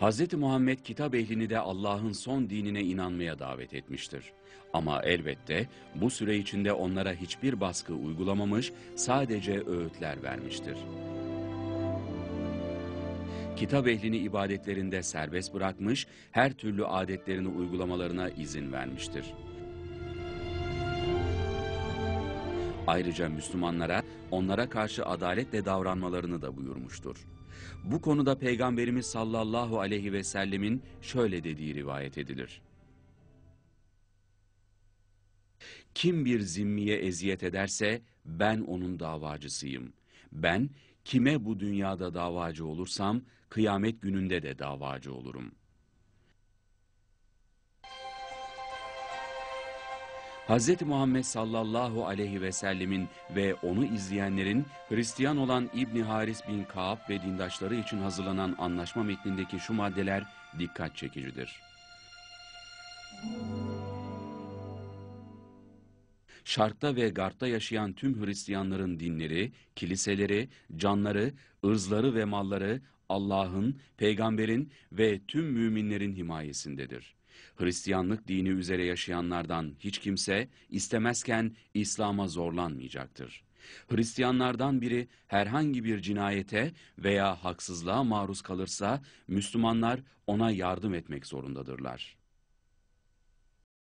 Hz. Muhammed kitap ehlini de Allah'ın son dinine inanmaya davet etmiştir. Ama elbette bu süre içinde onlara hiçbir baskı uygulamamış, sadece öğütler vermiştir. Kitap ehlini ibadetlerinde serbest bırakmış, her türlü adetlerini uygulamalarına izin vermiştir. Ayrıca Müslümanlara onlara karşı adaletle davranmalarını da buyurmuştur. Bu konuda Peygamberimiz sallallahu aleyhi ve sellemin şöyle dediği rivayet edilir. Kim bir zimmiye eziyet ederse ben onun davacısıyım. Ben kime bu dünyada davacı olursam kıyamet gününde de davacı olurum.'' Hz. Muhammed sallallahu aleyhi ve sellemin ve onu izleyenlerin Hristiyan olan İbni Haris bin Kaab ve dindaşları için hazırlanan anlaşma metnindeki şu maddeler dikkat çekicidir. Şarkta ve Garp'ta yaşayan tüm Hristiyanların dinleri, kiliseleri, canları, ırzları ve malları Allah'ın, peygamberin ve tüm müminlerin himayesindedir. Hristiyanlık dini üzere yaşayanlardan hiç kimse istemezken İslam'a zorlanmayacaktır. Hristiyanlardan biri herhangi bir cinayete veya haksızlığa maruz kalırsa Müslümanlar ona yardım etmek zorundadırlar.